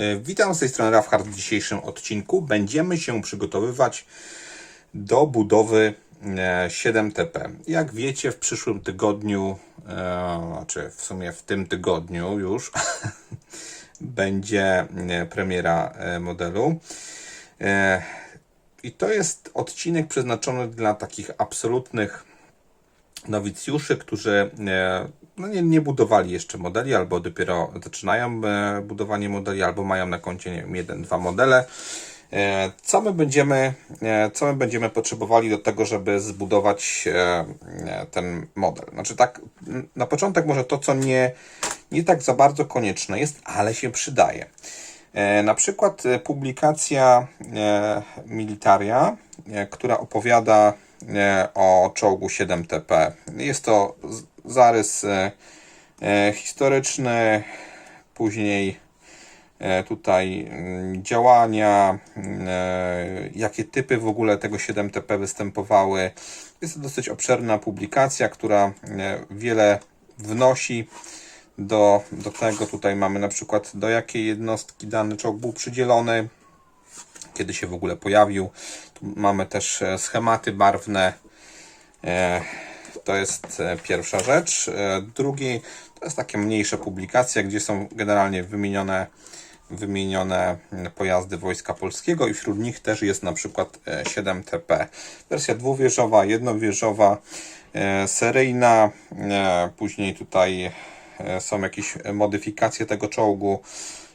E, Witam z tej strony Rafhard. W dzisiejszym odcinku będziemy się przygotowywać do budowy e, 7TP. Jak wiecie, w przyszłym tygodniu, e, znaczy w sumie w tym tygodniu już, będzie e, premiera e, modelu. E, I to jest odcinek przeznaczony dla takich absolutnych nowicjuszy, którzy e, no nie, nie budowali jeszcze modeli, albo dopiero zaczynają e, budowanie modeli, albo mają na koncie nie wiem, jeden, dwa modele. E, Co my będziemy, e, co my będziemy potrzebowali do tego, żeby zbudować ten model? Znaczy tak, na początek może to, co nie, nie tak za bardzo konieczne jest, ale się przydaje. Na przykład publikacja Militaria, która opowiada o czołgu 7TP. Jest to zarys e, e, historyczny, później e, tutaj mm, działania, mm, jakie typy w ogóle tego 7TP występowały. Jest to dosyć obszerna publikacja, która wiele wnosi do, do tego. Tutaj mamy na przykład do jakiej jednostki dany czołg był przydzielony, kiedy się w ogóle pojawił. Tu mamy też schematy barwne. E, To jest e, pierwsza rzecz. E, Drugi to jest takie mniejsze publikacje, gdzie są generalnie wymienione wymienione pojazdy Wojska Polskiego i wśród nich też jest na przykład e, 7TP. Wersja dwuwieżowa, jednowieżowa, e, seryjna, e, później tutaj e, są jakieś modyfikacje tego czołgu,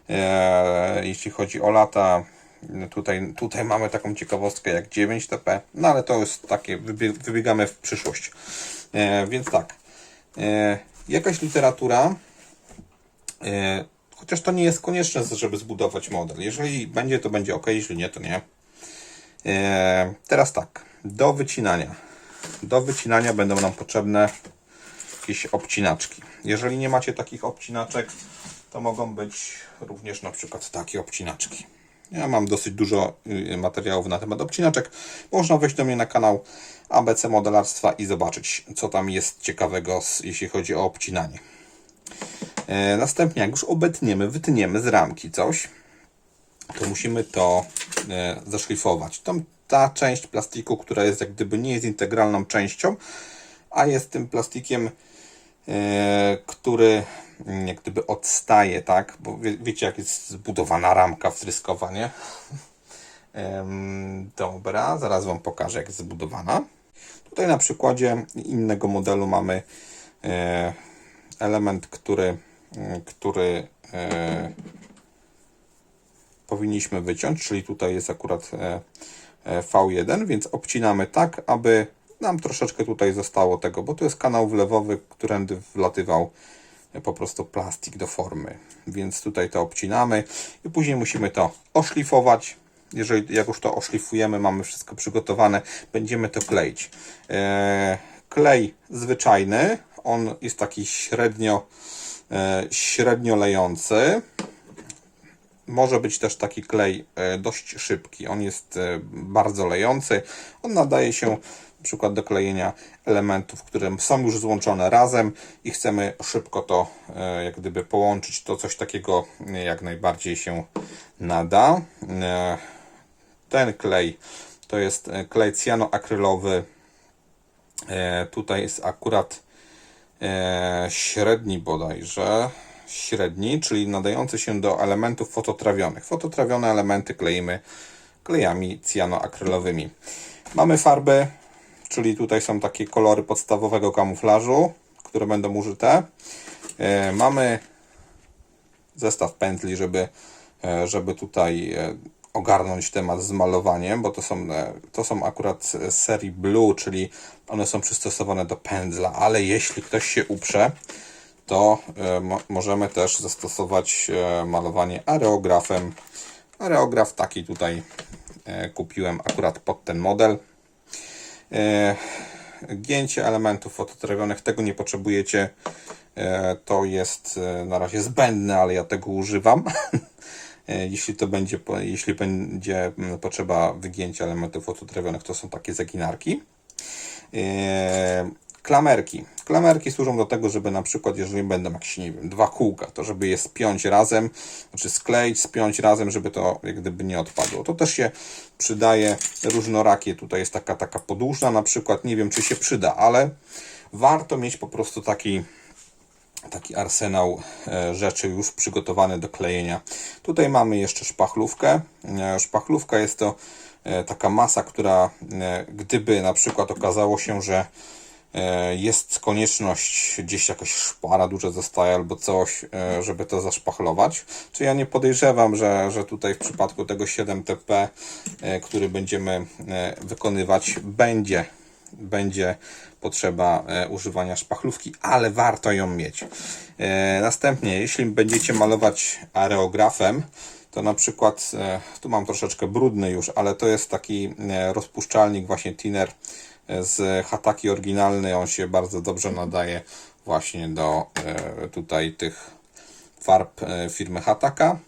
e, jeśli chodzi o lata. Tutaj, tutaj mamy taką ciekawostkę jak 9TP, no ale to jest takie, wybie- wybiegamy w przyszłość. E, więc tak, e, jakaś literatura, e, chociaż to nie jest konieczne, żeby zbudować model. Jeżeli będzie, to będzie ok, jeśli nie, to nie. E, teraz tak, do wycinania. Do wycinania będą nam potrzebne jakieś obcinaczki. Jeżeli nie macie takich obcinaczek, to mogą być również na przykład takie obcinaczki. Ja mam dosyć dużo y, materiałów na temat obcinaczek. Można wejść do mnie na kanał ABC Modelarstwa i zobaczyć, co tam jest ciekawego, jeśli chodzi o obcinanie. E, Następnie, jak już obetniemy, wytniemy z ramki coś, to musimy to e, zaszlifować. Tam ta część plastiku, która jest jak gdyby nie jest integralną częścią, a jest tym plastikiem, e, który jak gdyby odstaje, tak? Bo wie, wiecie, jak jest zbudowana ramka wtryskowa, nie? Dobra, zaraz Wam pokażę, jak jest zbudowana. Tutaj na przykładzie innego modelu mamy e, element, który, mm, który e, powinniśmy wyciąć, czyli tutaj jest akurat e, e, V1, więc obcinamy tak, aby nam troszeczkę tutaj zostało tego, bo to jest kanał wlewowy, którędy wlatywał po prostu plastik do formy. Więc tutaj to obcinamy i później musimy to oszlifować. Jeżeli jak już to oszlifujemy, mamy wszystko przygotowane, będziemy to kleić. E, klej zwyczajny, on jest taki średnio, e, średnio lejący. Może być też taki klej e, dość szybki. On jest bardzo lejący. On nadaje się przykład do klejenia elementów, które są już złączone razem i chcemy szybko to e, jak gdyby połączyć. To coś takiego jak najbardziej się nada. E, Ten klej to jest e, klej cyjanoakrylowy. E, Tutaj jest akurat średni bodajże, średni, czyli nadający się do elementów fototrawionych. Fototrawione elementy kleimy klejami cyjanoakrylowymi. Mamy farby, czyli tutaj są takie kolory podstawowego kamuflażu, które będą użyte. E, mamy zestaw pędzli, żeby, e, żeby tutaj e, ogarnąć temat z malowaniem, bo to są, to są akurat z serii Blue, czyli one są przystosowane do pędzla, ale jeśli ktoś się uprze, to mo możemy też zastosować malowanie areografem. Areograf taki tutaj kupiłem akurat pod ten model. E, Gięcie elementów fototrawionych, tego nie potrzebujecie. E, To jest e, na razie zbędne, ale ja tego używam. Jeśli to będzie, jeśli będzie mm, potrzeba wygięcia elementów fototrawionych, to są takie zaginarki. Klamerki. Klamerki służą do tego, żeby na przykład, jeżeli będą jakieś, nie wiem, dwa kółka, to żeby je spiąć razem, znaczy skleić, spiąć razem, żeby to jak gdyby nie odpadło. To też się przydaje różnorakie. Tutaj jest taka, taka podłużna na przykład, nie wiem czy się przyda, ale warto mieć po prostu taki taki arsenał e, rzeczy już przygotowany do klejenia. Tutaj mamy jeszcze szpachlówkę. E, Szpachlówka jest to e, taka masa, która gdyby na przykład okazało się, że jest konieczność, gdzieś jakaś szpara duża zostaje albo coś, e, żeby to zaszpachlować. Czy ja nie podejrzewam, że, że tutaj w przypadku tego 7TP, e, który będziemy e, wykonywać, będzie będzie potrzeba e, używania szpachlówki, ale warto ją mieć. E, następnie, jeśli będziecie malować areografem, to na przykład, e, tu mam troszeczkę brudny już, ale to jest taki e, rozpuszczalnik właśnie thinner e, z Hataki oryginalny, on się bardzo dobrze nadaje właśnie do e, tutaj tych farb e, firmy Hataka.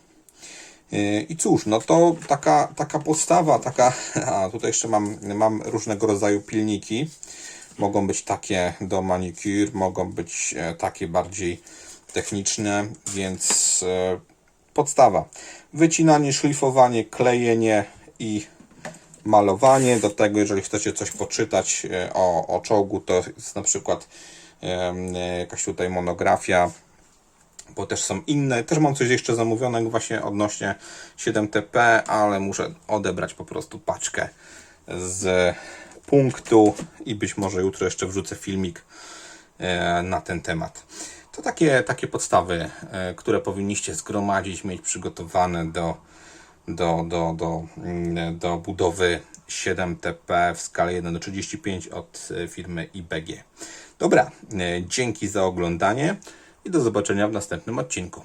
Yy, I cóż, no to taka, taka podstawa, taka, a tutaj jeszcze mam, mam różnego rodzaju pilniki. Mogą być takie do manicure, mogą być e, takie bardziej techniczne, więc e, podstawa. Wycinanie, szlifowanie, klejenie i malowanie. Do tego, jeżeli chcecie coś poczytać e, o, o czołgu, to jest na przykład jakaś tutaj monografia bo też są inne. Też mam coś jeszcze zamówionego właśnie odnośnie 7TP, ale muszę odebrać po prostu paczkę z punktu i być może jutro jeszcze wrzucę filmik e, na ten temat. To takie, takie podstawy, e, które powinniście zgromadzić, mieć przygotowane do, do, do, do, mm, do budowy 7TP w skali 1 do 35 od e, firmy IBG. Dobra, e, dzięki za oglądanie i do zobaczenia w następnym odcinku.